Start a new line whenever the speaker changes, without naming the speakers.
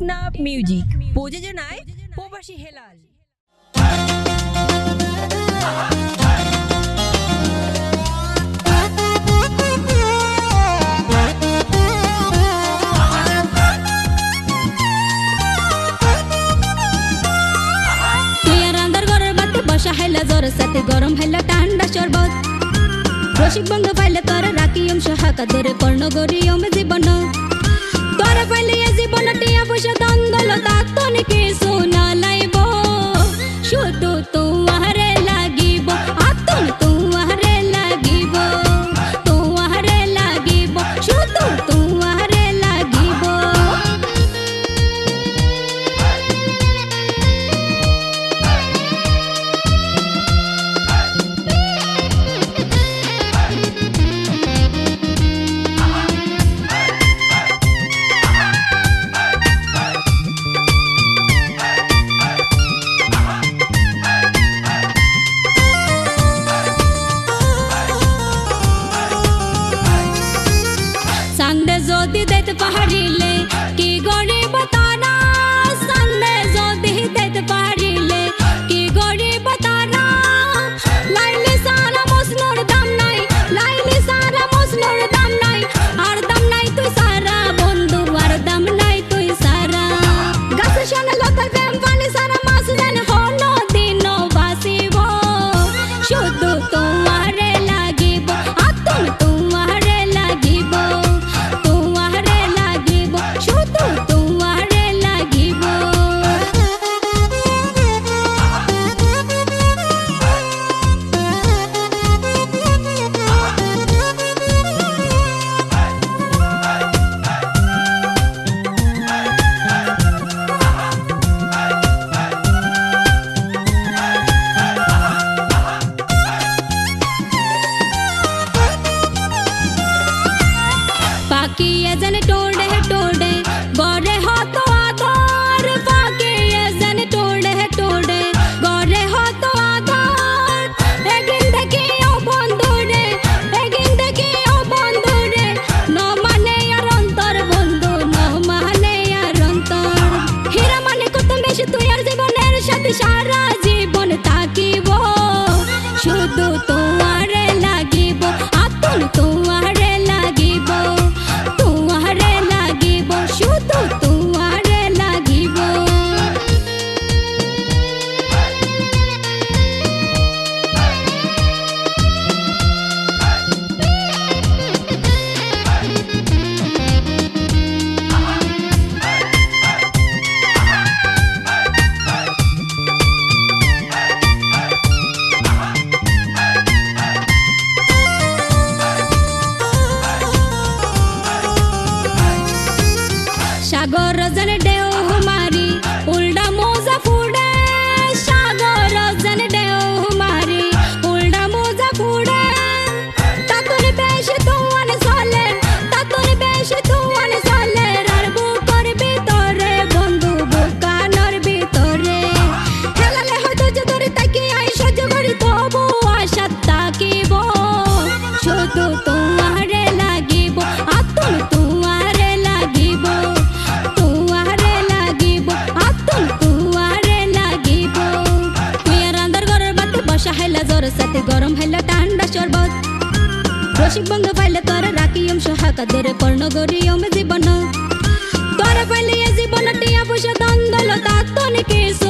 Teknaf music প্রযোজনায় প্রবাসী হেলাল।
রসিক বন্ধ পাইলে তোর রাখিয়ম সহাকাদরে কর্ণগরিয়ম জীবন। Mahadi. সাথে গরম হইল ঠান্ডা শরবত। রসিক বঙ্গ পাইলে তোরা রাখিয়ম সহাকা দরে পর্ণ গরিয়ম জীবন। তোরা পাইলে জীবনটি আবুষ দঙ্গল তাত্তনিকে সু